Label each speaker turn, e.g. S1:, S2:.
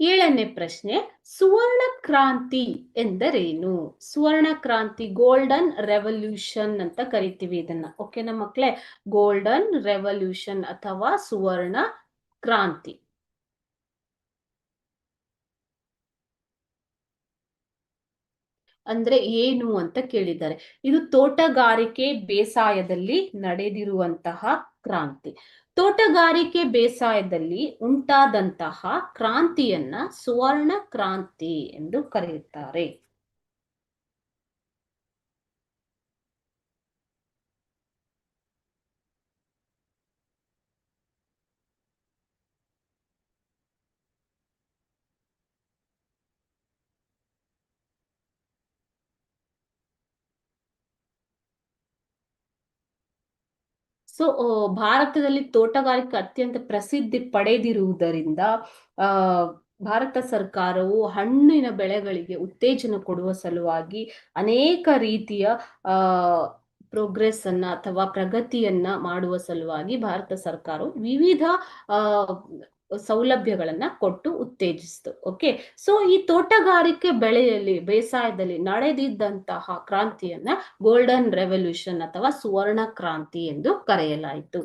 S1: ಏಳನೇ ಪ್ರಶ್ನೆ ಸುವರ್ಣ ಕ್ರಾಂತಿ ಎಂದರೇನು? ಸುವರ್ಣ ಕ್ರಾಂತಿ ಗೋಲ್ಡನ್ ರೆವಲ್ಯೂಷನ್ ಅಂತ ಕರಿತೀವಿ ಇದನ್ನ. ಓಕೆನಾ ಮಕ್ಕಳೇ ಗೋಲ್ಡನ್ ರೆವಲ್ಯೂಷನ್ ಅಥವಾ ಸುವರ್ಣ ಕ್ರಾಂತಿ ಅಂದ್ರೆ ಏನು ಅಂತ ಕೇಳಿದ್ದಾರೆ. ಇದು ತೋಟಗಾರಿಕೆ ಬೇಸಾಯದಲ್ಲಿ ನಡೆದಿರುವಂತಹ ಕ್ರಾಂತಿ. ತೋಟಗಾರಿಕೆ ಬೇಸಾಯದಲ್ಲಿ ಉಂಟಾದಂತಹ ಕ್ರಾಂತಿಯನ್ನ ಸುವರ್ಣ ಕ್ರಾಂತಿ ಎಂದು ಕರೆಯುತ್ತಾರೆ. ಸೊ ಭಾರತದಲ್ಲಿ ತೋಟಗಾರಿಕೆ ಅತ್ಯಂತ ಪ್ರಸಿದ್ಧಿ ಪಡೆದಿರುವುದರಿಂದ ಭಾರತ ಸರ್ಕಾರವು ಹಣ್ಣಿನ ಬೆಳೆಗಳಿಗೆ ಉತ್ತೇಜನ ಕೊಡುವ ಸಲುವಾಗಿ ಅನೇಕ ರೀತಿಯ ಪ್ರೋಗ್ರೆಸ್ ಅನ್ನ ಅಥವಾ ಪ್ರಗತಿಯನ್ನ ಮಾಡುವ ಸಲುವಾಗಿ ಭಾರತ ಸರ್ಕಾರವು ವಿವಿಧ ಸೌಲಭ್ಯಗಳನ್ನ ಕೊಟ್ಟು ಉತ್ತೇಜಿಸಿತು ಓಕೆ ಸೊ ಈ ತೋಟಗಾರಿಕೆ ಬೆಳೆಯಲ್ಲಿ, ಬೇಸಾಯದಲ್ಲಿ ನಡೆದಿದ್ದಂತಹ ಕ್ರಾಂತಿಯನ್ನ ಗೋಲ್ಡನ್ ರೆವಲ್ಯೂಷನ್ ಅಥವಾ ಸುವರ್ಣ ಕ್ರಾಂತಿ ಎಂದು ಕರೆಯಲಾಯಿತು.